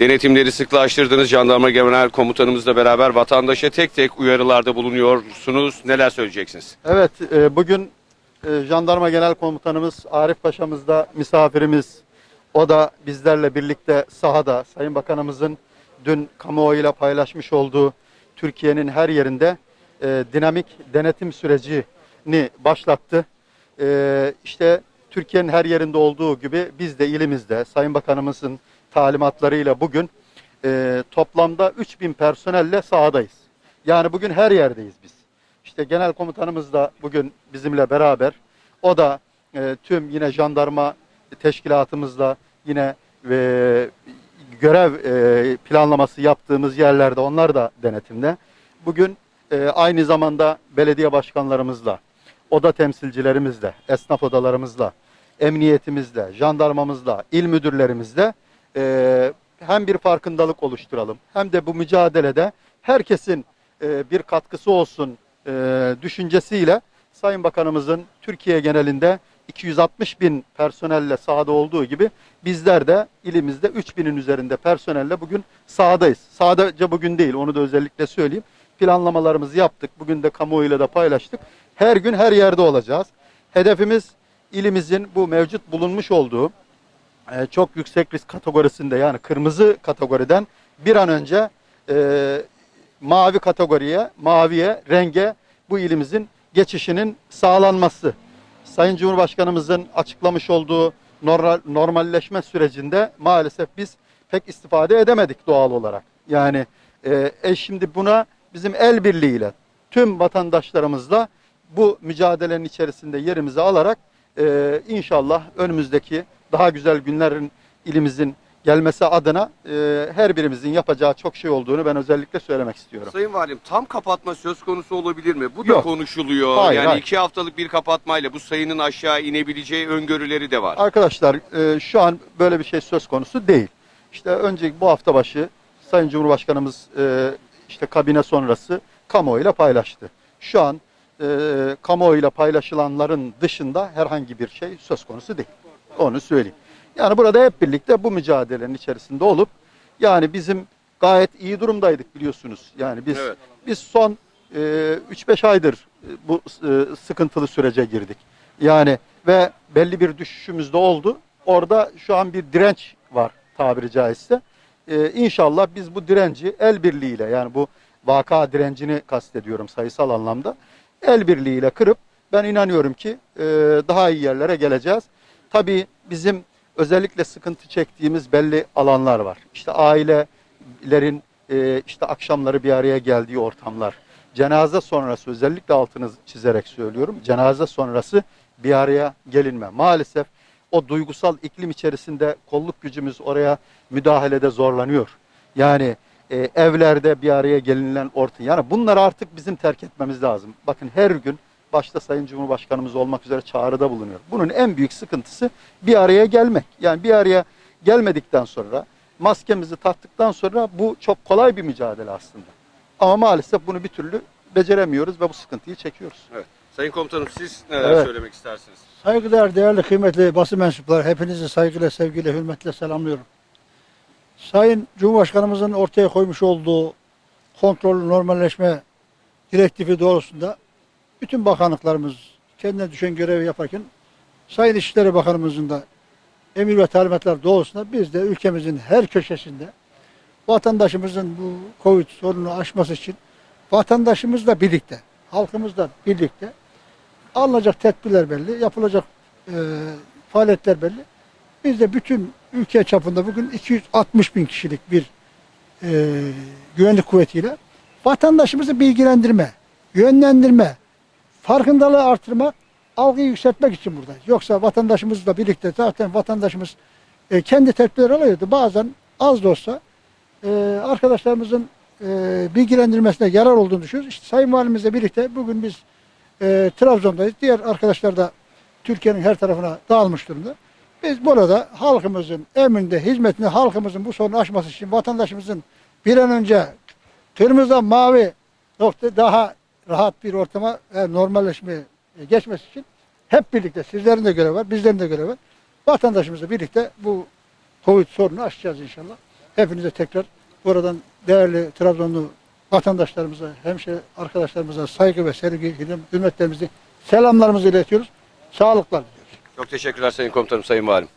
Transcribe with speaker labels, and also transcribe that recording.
Speaker 1: Denetimleri sıklaştırdınız. Jandarma Genel Komutanımızla beraber vatandaşa tek tek uyarılarda bulunuyorsunuz. Neler söyleyeceksiniz?
Speaker 2: Evet, e, bugün e, Jandarma Genel Komutanımız Arif Paşa'mız da misafirimiz. O da bizlerle birlikte sahada Sayın Bakanımızın dün kamuoyuyla paylaşmış olduğu Türkiye'nin her yerinde e, dinamik denetim sürecini başlattı. E, işte Türkiye'nin her yerinde olduğu gibi biz de ilimizde Sayın Bakanımızın talimatlarıyla bugün e, toplamda 3000 personelle sahadayız. Yani bugün her yerdeyiz biz. İşte genel komutanımız da bugün bizimle beraber. O da e, tüm yine jandarma teşkilatımızla yine e, görev e, planlaması yaptığımız yerlerde onlar da denetimde. Bugün e, aynı zamanda belediye başkanlarımızla, oda temsilcilerimizle, esnaf odalarımızla, emniyetimizle, jandarmamızla, il müdürlerimizle e, hem bir farkındalık oluşturalım hem de bu mücadelede herkesin e, bir katkısı olsun e, düşüncesiyle Sayın Bakanımızın Türkiye genelinde 260 bin personelle sahada olduğu gibi bizler de ilimizde 3000'in üzerinde personelle bugün sahadayız. Sadece bugün değil onu da özellikle söyleyeyim. Planlamalarımızı yaptık. Bugün de kamuoyuyla da paylaştık. Her gün her yerde olacağız. Hedefimiz ilimizin bu mevcut bulunmuş olduğu e, çok yüksek risk kategorisinde yani kırmızı kategoriden bir an önce e, mavi kategoriye, maviye, renge bu ilimizin geçişinin sağlanması. Sayın Cumhurbaşkanımızın açıklamış olduğu normal, normalleşme sürecinde maalesef biz pek istifade edemedik doğal olarak. Yani e, e şimdi buna bizim el birliğiyle tüm vatandaşlarımızla bu mücadelenin içerisinde yerimizi alarak e, inşallah önümüzdeki daha güzel günlerin ilimizin gelmesi adına e, her birimizin yapacağı çok şey olduğunu ben özellikle söylemek istiyorum.
Speaker 1: Sayın Valim tam kapatma söz konusu olabilir mi? Bu da
Speaker 2: Yok.
Speaker 1: konuşuluyor.
Speaker 2: Hayır,
Speaker 1: yani
Speaker 2: hayır.
Speaker 1: iki haftalık bir kapatmayla bu sayının aşağı inebileceği öngörüleri de var.
Speaker 2: Arkadaşlar e, şu an böyle bir şey söz konusu değil. İşte önce bu hafta başı Sayın Cumhurbaşkanımız e, işte kabine sonrası kamuoyuyla paylaştı. Şu an e, kamuoyuyla paylaşılanların dışında herhangi bir şey söz konusu değil. Onu söyleyeyim. Yani burada hep birlikte bu mücadelenin içerisinde olup yani bizim gayet iyi durumdaydık biliyorsunuz. Yani biz
Speaker 1: Evet.
Speaker 2: biz son e, 3-5 aydır e, bu e, sıkıntılı sürece girdik. Yani ve belli bir düşüşümüz de oldu. Orada şu an bir direnç var tabiri caizse. E, inşallah biz bu direnci el birliğiyle yani bu vaka direncini kastediyorum sayısal anlamda. El birliğiyle kırıp ben inanıyorum ki e, daha iyi yerlere geleceğiz. Tabii bizim özellikle sıkıntı çektiğimiz belli alanlar var. İşte ailelerin e, işte akşamları bir araya geldiği ortamlar. Cenaze sonrası özellikle altını çizerek söylüyorum. Cenaze sonrası bir araya gelinme. Maalesef o duygusal iklim içerisinde kolluk gücümüz oraya müdahalede zorlanıyor. Yani e, evlerde bir araya gelinilen ortam. Yani bunları artık bizim terk etmemiz lazım. Bakın her gün başta Sayın Cumhurbaşkanımız olmak üzere çağrıda bulunuyor. Bunun en büyük sıkıntısı bir araya gelmek. Yani bir araya gelmedikten sonra maskemizi taktıktan sonra bu çok kolay bir mücadele aslında. Ama maalesef bunu bir türlü beceremiyoruz ve bu sıkıntıyı çekiyoruz.
Speaker 1: Evet. Sayın Komutanım siz neler
Speaker 2: Evet.
Speaker 1: söylemek istersiniz?
Speaker 3: Saygıdeğer, değerli, kıymetli basın mensupları, hepinizi saygıyla, sevgiyle, hürmetle selamlıyorum. Sayın Cumhurbaşkanımızın ortaya koymuş olduğu kontrol normalleşme direktifi doğrultusunda bütün bakanlıklarımız kendine düşen görevi yaparken Sayın İçişleri Bakanımızın da emir ve talimatlar doğrultusunda biz de ülkemizin her köşesinde vatandaşımızın bu Covid sorununu aşması için vatandaşımızla birlikte, halkımızla birlikte alınacak tedbirler belli, yapılacak e, faaliyetler belli. Biz de bütün ülke çapında bugün 260 bin kişilik bir e, güvenlik kuvvetiyle vatandaşımızı bilgilendirme, yönlendirme, farkındalığı artırmak, algıyı yükseltmek için buradayız. Yoksa vatandaşımızla birlikte zaten vatandaşımız e, kendi tedbirler alıyordu. Bazen az da olsa e, arkadaşlarımızın e, bilgilendirmesine yarar olduğunu düşünüyoruz. İşte Sayın Valimizle birlikte bugün biz e, Trabzon'dayız. Diğer arkadaşlar da Türkiye'nin her tarafına dağılmış durumda. Biz burada halkımızın emrinde, hizmetinde halkımızın bu sorunu aşması için vatandaşımızın bir an önce kırmızıdan mavi nokta daha rahat bir ortama e, normalleşme e, geçmesi için hep birlikte sizlerin de görevi var, bizlerin de görevi var. Vatandaşımızla birlikte bu Covid sorunu aşacağız inşallah. Hepinize tekrar buradan değerli Trabzonlu vatandaşlarımıza, hemşire arkadaşlarımıza saygı ve sevgi, hürmetlerimizi, selamlarımızı iletiyoruz. Sağlıklar diliyoruz.
Speaker 1: Çok teşekkürler Sayın Komutanım, Sayın Valim.